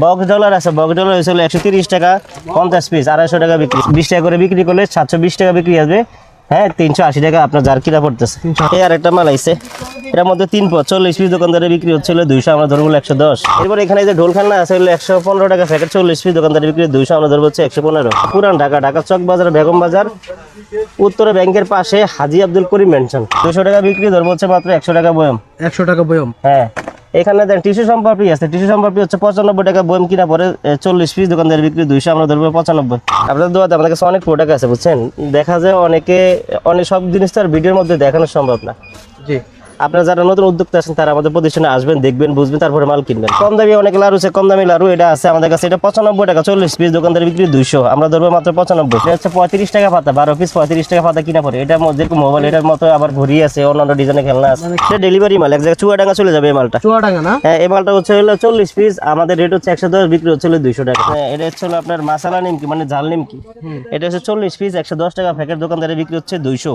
Box dollar আছে box dollar হয়েছিল একশো তিরিশ টাকা পঞ্চাশ পিস আড়াইশো টাকা বিক্রি। বিশ টাকা করে বিক্রি করলে সাতশো বিশ টাকা বিক্রি আসবে। হ্যাঁ তিনশো আশি টাকা আপনার যার কিনা পড়তেছে। এই আর একটা মাল আইছে। এটার মধ্যে তিন পর চল্লিশ পিস দোকানদারে বিক্রি হচ্ছিল দুইশো আমরা ধরবো একশো দশ। এরপর এখানে যে ঢোল খান্না আছে হলো একশো পনেরো টাকা প্যাকেট চল্লিশ পিস দোকানদারে বিক্রি দুইশো আমরা ধরবো হচ্ছে একশো পনেরো। পুরান ঢাকা ঢাকা চক বাজার বেগম বাজার উত্তরে ব্যাংকের পাশে হাজি আব্দুল করিম মেনশন দুশো টাকা বিক্রি ধরবো হচ্ছে মাত্র একশো টাকা বয়ম। একশো টাকা বয়ম। হ্যাঁ। এখানে দেন, টিস্যু সম্পাপড়ি আছে। টিস্যু সম্পাপড়ি হচ্ছে পঁচানব্বই টাকা বয়ম কিনা পরে চল্লিশ পিস দোকানদার বিক্রি দুইশো, আমরা ধরবো পঁচানব্বই। আপনাদের দোয়াতে আমাদের কাছে অনেক প্রোডাক্ট আছে, বুঝছেন? দেখা যায় অনেকে, অনেক সব জিনিস তো আর ভিডিওর মধ্যে দেখানো সম্ভব না। জি। আপনারা যারা নতুন উদ্যোক্তা আছেন তারা আমাদের প্রতিষ্ঠানে আসবেন দেখবেন বুঝবেন তারপরে মাল কিনবেন। কম দামি অনেক লাড়ু আছে কম দামি লাড়ু এটা আছে আমাদের কাছে। এটা পঁচানব্বই টাকা চল্লিশ পিস দোকানদার বিক্রি দুইশো। আমরা ধরবো মাত্র পঁচানব্বই। এটা হচ্ছে পঁয়ত্রিশ টাকা পাতা বারো পিস পঁয়ত্রিশ টাকা পাতা কিনা পরে এটার মধ্যে মোবাইল এটার মতো আবার ঘড়ি আছে অন্যান্য ডিজাইনে খেলনা আছে। এটা ডেলিভারি মাল এক জায়গায় চুয়াডাঙ্গা চলে যাবে এই মালটা। চুয়াডাঙ্গা না? হ্যাঁ এই মালটা হচ্ছে হলো চল্লিশ পিস আমাদের রেট হচ্ছে একশো দশ বিক্রি হচ্ছে দুইশো টাকা। হ্যাঁ এটা হচ্ছে হলো আপনার মাসালা নিমকি মানে ঝাল নিমকি। এটা হচ্ছে চল্লিশ পিস একশো দশ টাকা প্যাকেট দোকানদারে বিক্রি হচ্ছে দুইশো।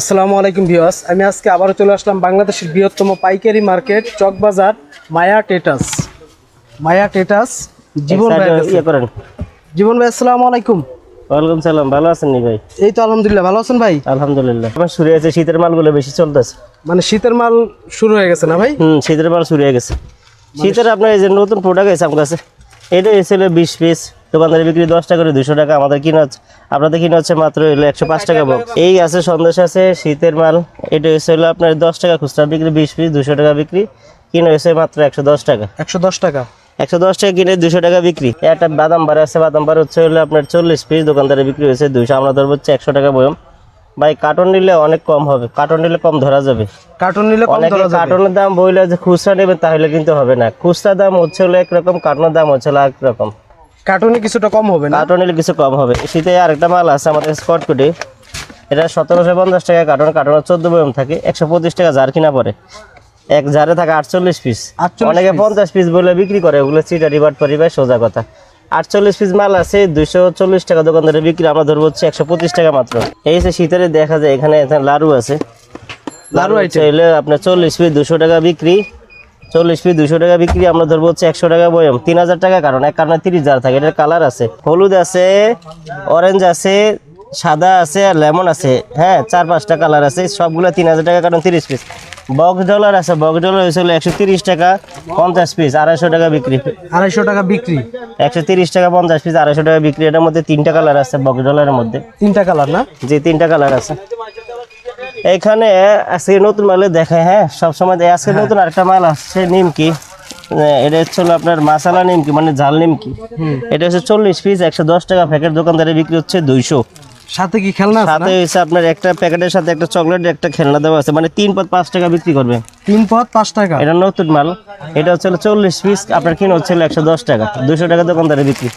আসসালামু আলাইকুম ভিউয়ার্স। আমি আজকে আবারও চলে আসলাম বাংলাদেশের বৃহত্তম পাইকারি মার্কেট চকবাজার মায়া টেটাস। মায়া টেটাস জীবন ভাই ইয়ে করেন। জীবন ভাই আসসালামু আলাইকুম। ওয়ালাইকুম সালাম ভালো আছেন নি ভাই? এই তো আলহামদুলিল্লাহ ভালো আছেন ভাই? আলহামদুলিল্লাহ। আমার শুরু হয়েছে শীতের মালগুলো বেশি চলতেছে। মানে শীতের মাল শুরু হয়ে গেছে না ভাই? হুম শীতের মাল শুরু হয়ে গেছে। শীতের আপনার এই যে নতুন প্রোডাক্ট আছে আমার কাছে এটা এসেছিল বিশ পিস দোকানদারে বিক্রি দশ টাকা করে দুশো টাকা আমাদের কিনা হচ্ছে আপনাদের কিনা হচ্ছে মাত্র হলো একশো পাঁচ টাকা বক্স এই আছে সন্দেশ আছে শীতের মাল। এটা এসে হলো আপনার দশ টাকা খুচরা বিক্রি বিশ পিস দুশো টাকা বিক্রি। কিনা হয়েছে মাত্র একশো দশ টাকা। একশো দশ টাকা। একশো দশ টাকা কিনে দুশো টাকা বিক্রি। একটা বাদাম বার আছে বাদাম বার হচ্ছে হলো আপনার চল্লিশ পিস দোকানদারে বিক্রি হয়েছে দুশো আমরা ধরবো হচ্ছে একশো টাকা বয়ম। ভাই কার্টন নিলে অনেক কম হবে। কার্টন নিলে কম ধরা যাবে। কার্টুন নিলে কম অনেকে ধরা যাবে। কার্টনের দাম বইলে যে খুচরা নেবেন তাহলে কিন্তু হবে না। খুচরা দাম হচ্ছে হলো একরকম কার্টনের দাম হচ্ছে হলো এক রকম। কার্টুনে কিছুটা কম হবে না? কার্টন কিছু কম হবে। শীতে আরেকটা মাল আছে আমাদের স্কট কোটি এটা সতেরোশো পঞ্চাশ টাকা কার্টন কার্টনের চোদ্দ বয়ম থাকে একশো পঁচিশ টাকা জার কিনা পরে এক জারে থাকে আটচল্লিশ পিস 48 অনেকে পঞ্চাশ পিস বলে বিক্রি করে ওগুলো চিটা রিভার্ট পরিবার সোজা কথা। আটচল্লিশ পিস মাল আছে দুইশো চল্লিশ টাকা দোকানদারে বিক্রি আমরা ধরবো হচ্ছে একশো পঁচিশ টাকা মাত্র। এই যে শীতের দেখা যায় এখানে এখানে লাড়ু আছে। লাড়ু। চাইলে আপনার চল্লিশ পিস দুশো টাকা বিক্রি। চল্লিশ পিস দুশো টাকা বিক্রি আমরা ধরবো হচ্ছে একশো টাকা বয়ম। তিন হাজার টাকা কারণ এক কারণে তিরিশ হাজার থাকে এটার কালার আছে। হলুদ আছে অরেঞ্জ আছে সাদা আছে আর লেমন আছে। হ্যাঁ চার পাঁচটা কালার আছে সবগুলো তিন হাজার টাকা কারণ তিরিশ পিস বক্স ডলার আছে বক্স ডলার হয়েছিল একশো তিরিশ টাকা পঞ্চাশ পিস আড়াইশো টাকা বিক্রি। আড়াইশো টাকা বিক্রি। একশো তিরিশ টাকা পঞ্চাশ পিস আড়াইশো টাকা বিক্রি এটার মধ্যে তিনটা কালার আছে বক্স ডলারের মধ্যে। তিনটা কালার না? যে তিনটা কালার আছে। এখানে আজকে নতুন মালে দেখে হ্যাঁ? সবসময় আজকে নতুন আরেকটা মাল আসছে নিমকি। এটা হচ্ছে আপনার মাসালা নিমকি মানে ঝাল নিমকি। এটা হচ্ছে চল্লিশ পিস একশো দশ টাকা প্যাকেট দোকানদারে বিক্রি হচ্ছে দুইশো। সাথে কি খেলনা সাথে হচ্ছে আপনার একটা প্যাকেটের সাথে একটা চকলেট একটা খেলনা দেওয়া আছে মানে তিন পথ পাঁচ টাকা বিক্রি করবে। তিন পথ পাঁচ টাকা? এটা নতুন মাল। এটা হচ্ছে চল্লিশ পিস আপনার কিনে হচ্ছে একশো দশ টাকা দুশো টাকা দোকানদারে বিক্রি।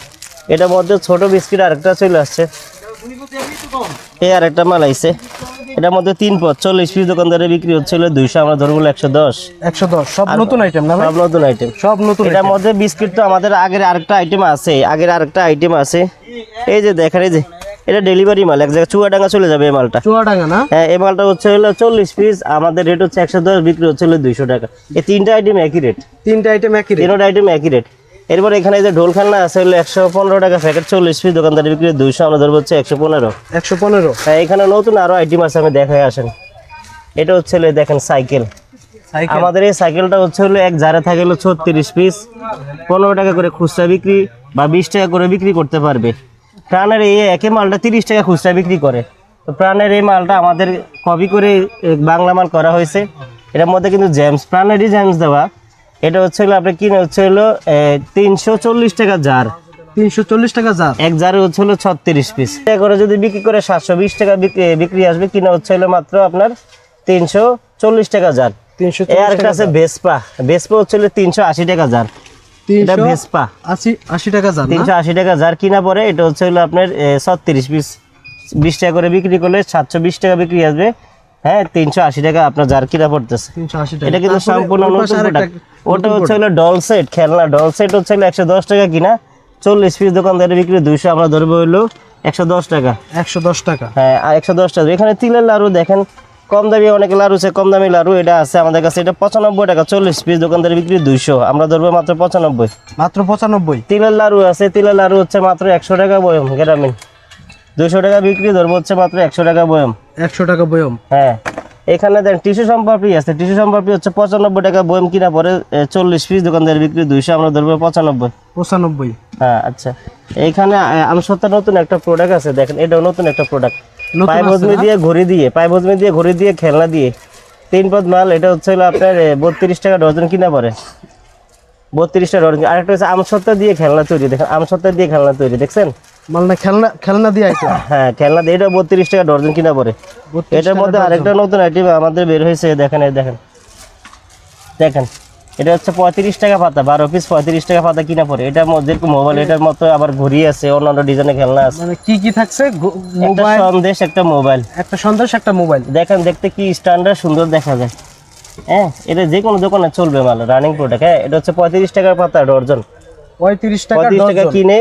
এটার মধ্যে ছোট বিস্কিট আরেকটা চলে আসছে। এই আরেকটা মাল আইছে। এটার মধ্যে তিন পথ চল্লিশ পিস দোকানদারে বিক্রি হচ্ছিল দুইশো আমরা ধরবো একশো দশ। একশো দশ সব নতুন আইটেম না সব নতুন আইটেম সব নতুন এটার মধ্যে বিস্কিট তো আমাদের আগের আরেকটা আইটেম আছে আগের আরেকটা আইটেম আছে। এই যে দেখেন এই যে এটা ডেলিভারি মাল এক জায়গায় চুয়াডাঙ্গা চলে যাবে এই মালটা। চুয়াডাঙ্গা না? হ্যাঁ এই মালটা হচ্ছে হলো চল্লিশ পিস আমাদের রেট হচ্ছে একশো দশ বিক্রি হচ্ছে হলো দুইশো টাকা। এই তিনটা আইটেম একই রেট তিনটা আইটেম একই রেট তিনটা আইটেম একই রেট এরপর এখানে যে ঢোল খান্না আছে হলো একশো পনেরো টাকা প্যাকেট চল্লিশ পিস দোকানদারি বিক্রি দুইশো আমরা ধরবো হচ্ছে একশো পনেরো। একশো পনেরো? হ্যাঁ এখানে নতুন আরও আইটেম আছে আমি দেখাই আসেন। এটা হচ্ছে দেখেন সাইকেল। সাইকেল? আমাদের এই সাইকেলটা হচ্ছে হলো এক জারে থাকে হলো ছত্রিশ পিস পনেরো টাকা করে খুচরা বিক্রি বা বিশ টাকা করে বিক্রি করতে পারবে। প্রাণের এই একই মালটা তিরিশ টাকা খুচরা বিক্রি করে। তো প্রাণের এই মালটা আমাদের কপি করে বাংলা মাল করা হয়েছে। এটার মধ্যে কিন্তু জেমস প্রাণেরই জেমস দেওয়া। এটা হচ্ছে হলো আপনি কিনে হচ্ছে হলো তিনশো চল্লিশ টাকা জার তিনশো চল্লিশ টাকা যার এক জারে হচ্ছে হলো ছত্রিশ পিস করে যদি বিক্রি করে সাতশো বিশ টাকা বিক্রি আসবে কিনা হচ্ছে হলো মাত্র আপনার তিনশো চল্লিশ টাকা জার তিনশো এই আরেকটা আছে ভেসপা ভেসপা হচ্ছে হলো তিনশো আশি টাকা জার এটা ভেসপা আশি আশি টাকা না? তিনশো আশি টাকা জার কিনা পরে এটা হচ্ছে হলো আপনার ছত্রিশ পিস বিশ টাকা করে বিক্রি করলে সাতশো বিশ টাকা বিক্রি আসবে। হ্যাঁ তিনশো আশি টাকা আপনার জার কিনা পড়তেছে। এটা কিন্তু সম্পূর্ণ ওটা হচ্ছে হলো ডল সেট খেলনা। ডল সেট হচ্ছে হলো একশো দশ টাকা কিনা। চল্লিশ পিস দোকানদারে বিক্রি দুইশো আমরা ধরবো হলো একশো দশ টাকা। একশো দশ টাকা। হ্যাঁ আর একশো দশ টাকা। এখানে তিলের লাড়ু দেখেন কম দামি অনেক লাড়ু আছে কম দামি লাড়ু এটা আছে আমাদের কাছে। এটা পঁচানব্বই টাকা চল্লিশ পিস দোকানদার বিক্রি দুইশো। আমরা ধরবো মাত্র পঁচানব্বই। মাত্র পঁচানব্বই। তিলের লাড়ু আছে তিলের লাড়ু হচ্ছে মাত্র একশো টাকা বয়ম গ্রামীণ। দুইশো টাকা বিক্রি ধরবো হচ্ছে মাত্র একশো টাকা বয়ম। একশো টাকা বয়ম। হ্যাঁ। এখানে দেন টিস্যু সম্পাপড়ি আছে। টিস্যু সম্পাপড়ি হচ্ছে পঁচানব্বই টাকা বয়ম কিনা পরে চল্লিশ পিস দোকানদার বিক্রি দুইশো আমরা ধরবো পঁচানব্বই। পঁচানব্বই। হ্যাঁ আচ্ছা। এইখানে আমসত্তা নতুন একটা প্রোডাক্ট আছে দেখেন এটাও নতুন একটা প্রোডাক্ট পাইপ দিয়ে ঘড়ি দিয়ে পাইপ হজমি দিয়ে ঘড়ি দিয়ে খেলনা দিয়ে। তিন পদ মাল এটা হচ্ছে আপনার বত্রিশ টাকা ডজন কিনা পরে বত্রিশ টাকা ডজন আরেকটা হচ্ছে আমসত্তা দিয়ে খেলনা তৈরি দেখেন আমসত্তা দিয়ে খেলনা তৈরি দেখছেন? মানে খেলনা খেলনা দিয়ে আইটেম হ্যাঁ খেলনা দিয়ে। এটা বত্রিশ টাকা ডজন কিনা পড়ে এটার মধ্যে আরেকটা নতুন আইটেম আমাদের বের হয়েছে দেখেন এই দেখেন। দেখেন এটা হচ্ছে পঁয়ত্রিশ টাকা পাতা বারো পিস পঁয়ত্রিশ টাকা পাতা কিনা পড়ে এটার মধ্যে মোবাইল এটার মতো আবার ঘড়ি আছে অন্যান্য ডিজাইনের খেলনা আছে। মানে কি কি থাকছে? একটা সন্দেশ একটা মোবাইল একটা সন্দেশ একটা মোবাইল দেখেন দেখতে কি স্ট্যান্ডার্ড সুন্দর দেখা যায়। হ্যাঁ এটা যে কোনো দোকানে চলবে মাল রানিং প্রোডাক্ট হ্যাঁ এটা হচ্ছে পঁয়ত্রিশ টাকার পাতা ডর্জন। পঁয়ত্রিশ টাকা পঁয়ত্রিশ টাকা কিনে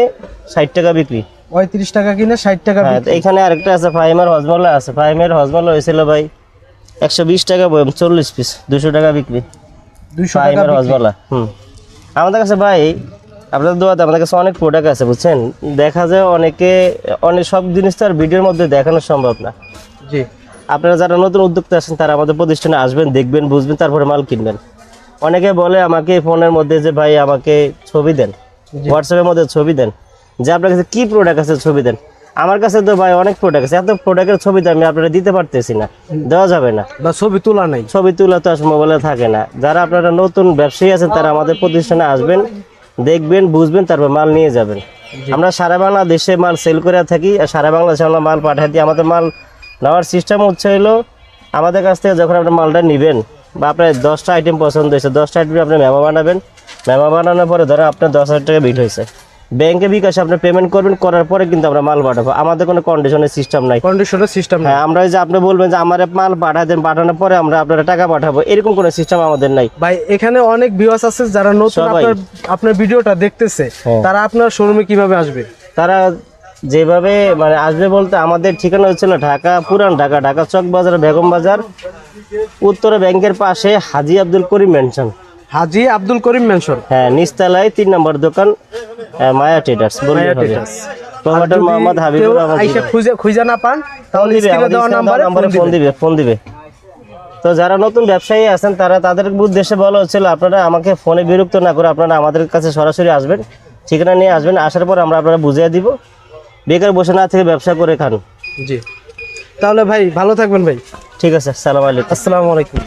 ষাট টাকা বিক্রি। পঁয়ত্রিশ টাকা কিনে ষাট টাকা হ্যাঁ এখানে আরেকটা আছে ফাইমের হজমলা আছে। ফাইমের হজমলা হয়েছিল ভাই একশো বিশ টাকা বয়ম চল্লিশ পিস দুশো টাকা বিক্রি। টাকা ফাইমের হজমলা হুম। আমাদের কাছে ভাই আপনাদের দোয়াতে আমাদের কাছে অনেক প্রোডাক্ট আছে বুঝছেন? দেখা যায় অনেকে অনেক সব জিনিস তো আর ভিডিওর মধ্যে দেখানো সম্ভব না। জি। আপনারা যারা নতুন উদ্যোক্তা আছেন তারা আমাদের প্রতিষ্ঠানে আসবেন দেখবেন বুঝবেন তারপরে মাল কিনবেন। অনেকে বলে আমাকে ফোনের মধ্যে যে ভাই আমাকে ছবি দেন। হোয়াটসঅ্যাপের মধ্যে ছবি দেন। যে আপনার কাছে কি প্রোডাক্ট আছে ছবি দেন। আমার কাছে তো ভাই অনেক প্রোডাক্ট আছে। এত প্রোডাক্টের ছবি তো আমি আপনারা দিতে পারতেছি না। দেওয়া যাবে না। বা ছবি তোলা নাই। ছবি তোলা তো আসলে মোবাইলে থাকে না। যারা আপনারা নতুন ব্যবসায়ী আছেন তারা আমাদের প্রতিষ্ঠানে আসবেন দেখবেন বুঝবেন তারপর মাল নিয়ে যাবেন। আমরা সারা বাংলাদেশে মাল সেল করে থাকি আর সারা বাংলাদেশে আমরা মাল পাঠাই দিই। আমাদের মাল নেওয়ার সিস্টেম হচ্ছে হলো আমাদের কাছ থেকে যখন আপনার মালটা নেবেন বা আপনার দশটা আইটেম পছন্দ হয়েছে দশটা আইটেম আপনি মেমো বানাবেন। মেমা বানানোর পরে ধরো আপনার দশ হাজার টাকা বিল হয়েছে। ব্যাংকে বিকাশে আপনি পেমেন্ট করবেন করার পরে কিন্তু আমরা মাল পাঠাবো। আমাদের কোনো কন্ডিশনের সিস্টেম নাই। কন্ডিশনের সিস্টেম হ্যাঁ আমরা যে আপনি বলবেন যে আমার মাল পাঠা দেন পাঠানোর পরে আমরা আপনার টাকা পাঠাবো এরকম কোনো সিস্টেম আমাদের নাই। ভাই এখানে অনেক ভিউয়ার্স আছে যারা নতুন আপনার আপনার ভিডিওটা দেখতেছে হ্যাঁ। তারা আপনার শোরুমে কীভাবে আসবে? তারা যেভাবে মানে আসবে বলতে আমাদের ঠিকানা হচ্ছিল ঢাকা পুরান ঢাকা ঢাকা চক বাজার বেগম বাজার উত্তরা ব্যাংকের পাশে হাজি আব্দুল করিম মেনশন হাজি আব্দুল করিম মেনশন হ্যাঁ নিচতলায় তিন নম্বর দোকান মায়া ট্রেডার্স বললে হবে। প্রোভাইডার মোহাম্মদ কেউ হাবিবুর রহমান আইসা খুঁজে খুঁজে না পান তাহলে স্ক্রিনে দেওয়া নাম্বারে ফোন দিবে। ফোন দিবে তো যারা নতুন ব্যবসায়ী আছেন তারা তাদের উদ্দেশ্যে বলা হচ্ছিল আপনারা আমাকে ফোনে বিরক্ত না করে আপনারা আমাদের কাছে সরাসরি আসবেন ঠিকানা নিয়ে আসবেন আসার পর আমরা আপনারা বুঝিয়ে দিব। বেকার বসে না থেকে ব্যবসা করে খান। জি। তাহলে ভাই ভালো থাকবেন ভাই। ঠিক আছে সালাম আলাইকুম। আসসালামু আলাইকুম।